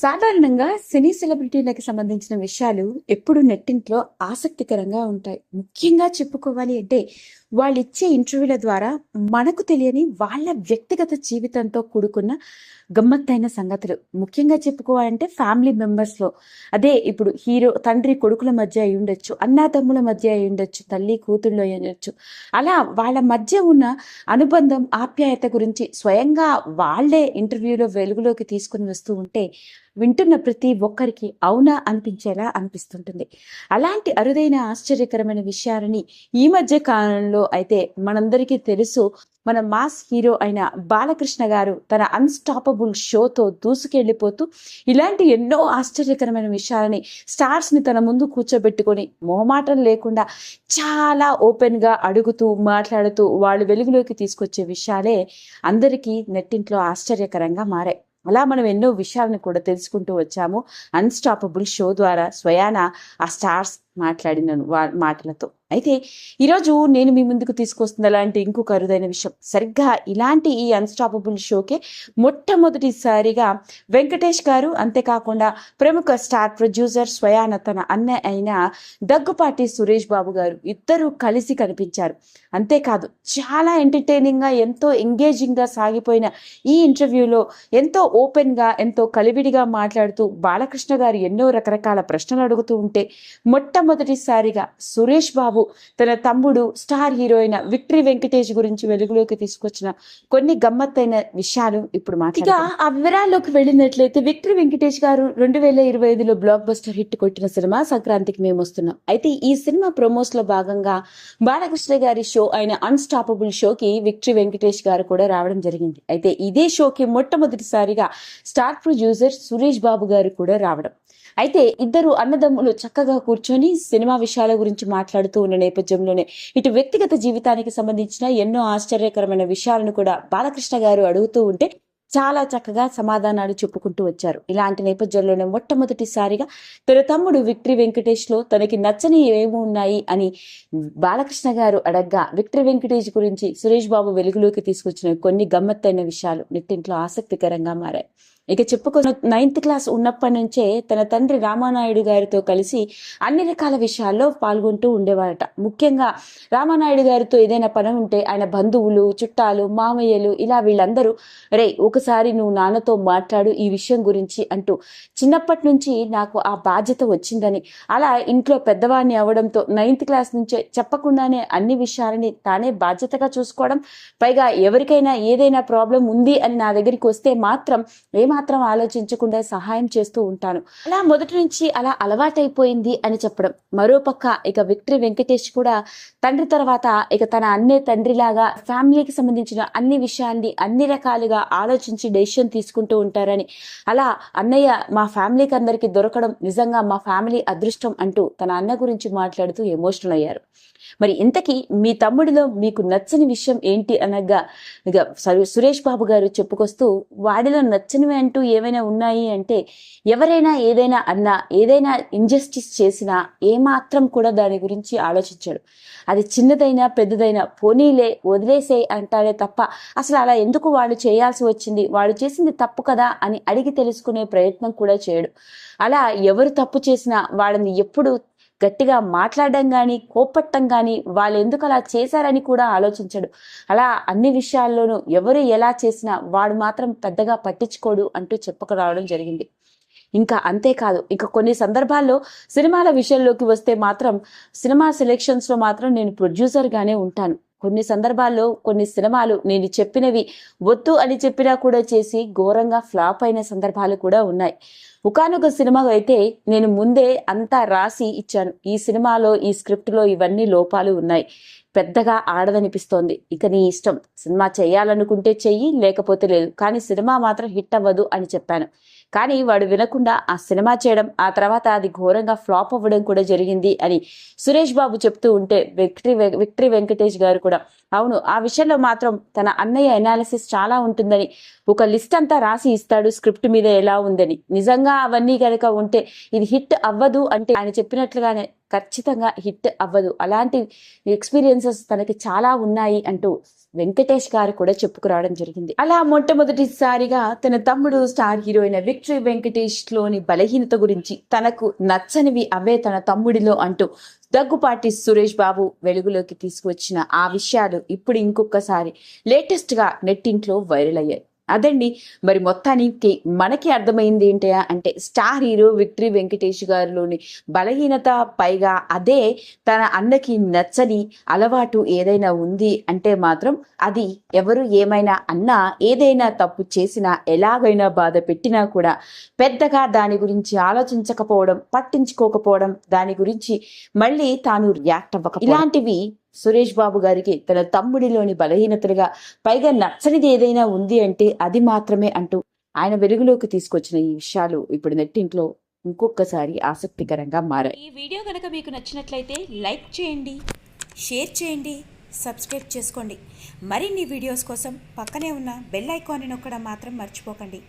సాధారణంగా సినీ సెలబ్రిటీలకు సంబంధించిన విషయాలు ఎప్పుడు నెట్టింట్లో ఆసక్తికరంగా ఉంటాయి. ముఖ్యంగా చెప్పుకోవాలి అంటే వాళ్ళు ఇచ్చే ఇంటర్వ్యూల ద్వారా మనకు తెలియని వాళ్ళ వ్యక్తిగత జీవితంతో కూడుకున్న గమ్మత్తైన సంగతులు. ముఖ్యంగా చెప్పుకోవాలంటే ఫ్యామిలీ మెంబర్స్లో. అదే ఇప్పుడు హీరో తండ్రి కొడుకుల మధ్య అయి ఉండొచ్చు అన్నాతమ్ముల మధ్య అయి ఉండొచ్చు తల్లి కూతుళ్ళు అయి ఉండొచ్చు. అలా వాళ్ళ మధ్య ఉన్న అనుబంధం ఆప్యాయత గురించి స్వయంగా వాళ్ళే ఇంటర్వ్యూలో వెలుగులోకి తీసుకుని వస్తూ ఉంటే వింటున్న ప్రతి ఒక్కరికి అవునా అనిపించేలా అనిపిస్తుంటుంది. అలాంటి అరుదైన ఆశ్చర్యకరమైన విషయాలని ఈ మధ్య కాలంలో అయితే మనందరికీ తెలుసు మన మాస్ హీరో అయిన బాలకృష్ణ గారు తన అన్స్టాపబుల్ షోతో దూసుకెళ్ళిపోతూ ఇలాంటి ఎన్నో ఆశ్చర్యకరమైన విషయాలని స్టార్స్ని తన ముందు కూర్చోబెట్టుకొని మొహమాటం లేకుండా చాలా ఓపెన్గా అడుగుతూ మాట్లాడుతూ వాళ్ళు వెలుగులోకి తీసుకొచ్చే విషయాలే అందరికీ నెట్టింట్లో ఆశ్చర్యకరంగా మారాయి. అలా మనం ఎన్నో విషయాలను కూడా తెలుసుకుంటూ వచ్చాము. అన్స్టాపబుల్ షో ద్వారా స్వయాన ఆ స్టార్స్ మాట్లాడిన మాటలతో. అయితే ఈరోజు నేను మీ ముందుకు తీసుకొస్తుంది అలాంటి ఇంకొక అరుదైన విషయం. సరిగ్గా ఇలాంటి ఈ అన్స్టాపబుల్ షోకే మొట్టమొదటిసారిగా వెంకటేష్ గారు అంతేకాకుండా ప్రముఖ స్టార్ ప్రొడ్యూసర్ స్వయాన తన అన్న అయిన దగ్గుపాటి సురేష్ బాబు గారు ఇద్దరు కలిసి కనిపించారు. అంతేకాదు చాలా ఎంటర్టైనింగ్గా ఎంతో ఎంగేజింగ్గా సాగిపోయిన ఈ ఇంటర్వ్యూలో ఎంతో ఓపెన్గా ఎంతో కలివిడిగా మాట్లాడుతూ బాలకృష్ణ గారు ఎన్నో రకరకాల ప్రశ్నలు అడుగుతూ ఉంటే మొట్టమొదటిసారిగా సురేష్ బాబు తన తమ్ముడు స్టార్ హీరోయిన్ విక్టరీ వెంకటేష్ గురించి వెలుగులోకి తీసుకొచ్చిన కొన్ని గమ్మత్తైన విషయాలు ఇప్పుడు మాట్లాడుగా ఆ వివరాల్లోకి వెళ్ళినట్లయితే విక్టరీ వెంకటేష్ గారు రెండు వేల ఇరవై ఐదులో బ్లాక్ బస్టర్ హిట్ కొట్టిన సినిమా సంక్రాంతికి మేము వస్తున్నాం. అయితే ఈ సినిమా ప్రమోస్లో భాగంగా బాలకృష్ణ గారి షో అయిన అన్స్టాపబుల్ షోకి విక్టరీ వెంకటేష్ గారు కూడా రావడం జరిగింది. అయితే ఇదే షోకి మొట్టమొదటిసారిగా స్టార్ ప్రొడ్యూసర్ సురేష్ బాబు గారు కూడా రావడం. అయితే ఇద్దరు అన్నదమ్ములు చక్కగా కూర్చొని సినిమా విషయాల గురించి మాట్లాడుతూ ఉన్న నేపథ్యంలోనే ఇటు వ్యక్తిగత జీవితానికి సంబంధించిన ఎన్నో ఆశ్చర్యకరమైన విషయాలను కూడా బాలకృష్ణ గారు అడుగుతూ ఉంటే చాలా చక్కగా సమాధానాలు చెప్పుకుంటూ వచ్చారు. ఇలాంటి నేపథ్యంలోనే మొట్టమొదటిసారిగా తన తమ్ముడు విక్టరీ వెంకటేష్లో తనకి నచ్చని ఏమి ఉన్నాయి అని బాలకృష్ణ గారు అడగ్గా విక్టరీ వెంకటేష్ గురించి సురేష్ బాబు వెలుగులోకి తీసుకొచ్చిన కొన్ని గమ్మత్తైన విషయాలు నెట్టింట్లో ఆసక్తికరంగా మారాయి. ఇక చెప్పుకున్న నైన్త్ క్లాస్ ఉన్నప్పటి నుంచే తన తండ్రి రామానాయుడు గారితో కలిసి అన్ని రకాల విషయాల్లో పాల్గొంటూ ఉండేవారట. ముఖ్యంగా రామానాయుడు గారితో ఏదైనా పని ఉంటే ఆయన బంధువులు చుట్టాలు మామయ్యలు ఇలా వీళ్ళందరూ రే ఒకసారి నువ్వు నాన్నతో మాట్లాడు ఈ విషయం గురించి అంటూ చిన్నప్పటి నుంచి నాకు ఆ బాధ్యత వచ్చిందని అలా ఇంట్లో పెద్దవాడిని అవడంతో నైన్త్ క్లాస్ నుంచే చెప్పకుండానే అన్ని విషయాలని తానే బాధ్యతగా చూసుకోవడం పైగా ఎవరికైనా ఏదైనా ప్రాబ్లం ఉంది అని నా దగ్గరికి వస్తే మాత్రం ఏమాత్రం ఆలోచించకుండా సహాయం చేస్తూ ఉంటాను. అలా మొదటి నుంచి అలా అలవాటైపోయింది అని చెప్పడం. మరోపక్క ఇక విక్టరీ వెంకటేష్ కూడా తండ్రి తర్వాత ఇక తన అన్నే తండ్రిలాగా ఫ్యామిలీకి సంబంధించిన అన్ని విషయాన్ని అన్ని రకాలుగా ఆలోచించి డెసిషన్ తీసుకుంటూ ఉంటారని. అలా అన్నయ్య మా ఫ్యామిలీకి అందరికి దొరకడం నిజంగా మా ఫ్యామిలీ అదృష్టం అంటూ తన అన్న గురించి మాట్లాడుతూ ఎమోషనల్ అయ్యారు. మరి ఇంతకీ మీ తమ్ముడిలో మీకు నచ్చని విషయం ఏంటి అనగా ఇక సురేష్ బాబు గారు చెప్పుకొస్తూ వాడిలో నచ్చనివి అంటూ ఏమైనా ఉన్నాయి అంటే ఎవరైనా ఏదైనా అన్నా ఏదైనా ఇంజస్టిస్ చేసినా ఏమాత్రం కూడా దాని గురించి ఆలోచించాడు. అది చిన్నదైనా పెద్దదైనా పోనీలే వదిలేసే అంటారే తప్ప అసలు అలా ఎందుకు వాడు చేయాల్సి వచ్చింది? వాడు చేసింది తప్పు కదా అని అడిగి తెలుసుకునే ప్రయత్నం కూడా చేయడు. అలా ఎవరు తప్పు చేసినా వాళ్ళని ఎప్పుడు గట్టిగా మాట్లాడడం కానీ కోపట్టం కానీ వాళ్ళు ఎందుకు అలా చేశారని కూడా ఆలోచించడు. అలా అన్ని విషయాల్లోనూ ఎవరు ఎలా చేసినా వాడు మాత్రం పెద్దగా పట్టించుకోడు అంటూ చెప్పుకు రావడం జరిగింది. ఇంకా అంతేకాదు ఇంకా కొన్ని సందర్భాల్లో సినిమాల విషయంలోకి వస్తే మాత్రం సినిమా సెలెక్షన్స్లో మాత్రం నేను ప్రొడ్యూసర్గానే ఉంటాను. కొన్ని సందర్భాల్లో కొన్ని సినిమాలు నేను చెప్పినవి వద్దు అని చెప్పినా కూడా చేసి ఘోరంగా ఫ్లాప్ అయిన సందర్భాలు కూడా ఉన్నాయి. ఒకనొక సినిమా అయితే నేను ముందే అంతా రాసి ఇచ్చాను. ఈ సినిమాలో ఈ స్క్రిప్ట్లో ఇవన్నీ లోపాలు ఉన్నాయి. పెద్దగా ఆడదనిపిస్తోంది. ఇక నీ ఇష్టం. సినిమా చేయాలనుకుంటే చెయ్యి లేకపోతే లేదు. కానీ సినిమా మాత్రం హిట్ అవ్వదు అని చెప్పాను. కానీ వాడు వినకుండా ఆ సినిమా చేయడం ఆ తర్వాత అది ఘోరంగా ఫ్లాప్ అవ్వడం కూడా జరిగింది అని సురేష్ బాబు చెప్తూ ఉంటే విక్టరీ విక్టరీ వెంకటేష్ గారు కూడా అవును ఆ విషయంలో మాత్రం తన అన్నయ్య ఎనాలిసిస్ చాలా ఉంటుందని ఒక లిస్ట్ అంతా రాసి ఇస్తాడు స్క్రిప్ట్ మీద ఎలా ఉందని. నిజంగా అవన్నీ కనుక ఉంటే ఇది హిట్ అవ్వదు అంటే ఆయన చెప్పినట్లుగానే ఖచ్చితంగా హిట్ అవ్వదు. అలాంటి ఎక్స్పీరియన్సెస్ తనకి చాలా ఉన్నాయి అంటూ వెంకటేష్ గారు కూడా చెప్పుకురావడం జరిగింది. అలా మొట్టమొదటిసారిగా తన తమ్ముడు స్టార్ హీరోయిన్ విక్టరీ వెంకటేష్లోని బలహీనత గురించి తనకు నచ్చనివి అవే తన తమ్ముడిలో అంటూ దగ్గుపాటి సురేష్ బాబు వెలుగులోకి తీసుకువచ్చిన ఆ విషయాలు ఇప్పుడు ఇంకొకసారి లేటెస్ట్గా నెట్టింట్లో వైరల్ అయ్యాయి. అదండి. మరి మొత్తానికి మనకి అర్థమైంది ఏంటయా అంటే స్టార్ హీరో విక్టరీ వెంకటేష్ గారిలోని బలహీనత పైగా అదే తన అన్నకి నచ్చని అలవాటు ఏదైనా ఉంది అంటే మాత్రం అది ఎవరు ఏమైనా అన్నా ఏదైనా తప్పు చేసినా ఎలాగైనా బాధ పెట్టినా కూడా పెద్దగా దాని గురించి ఆలోచించకపోవడం పట్టించుకోకపోవడం దాని గురించి మళ్ళీ తాను రియాక్ట్ అవ్వక ఇలాంటివి సురేష్ బాబు గారికి తన తమ్ముడిలోని బలహీనతలుగా పైగా నచ్చనిది ఏదైనా ఉంది అంటే అది మాత్రమే అంటూ ఆయన వెలుగులోకి తీసుకొచ్చిన ఈ విషయాలు ఇప్పుడు నెట్టింట్లో ఇంకొకసారి ఆసక్తికరంగా మారాయి. ఈ వీడియో కనుక మీకు నచ్చినట్లయితే లైక్ చేయండి షేర్ చేయండి సబ్స్క్రైబ్ చేసుకోండి. మరిన్ని వీడియోస్ కోసం పక్కనే ఉన్న బెల్ ఐకాన్ని నొక్కడం మాత్రం మర్చిపోకండి.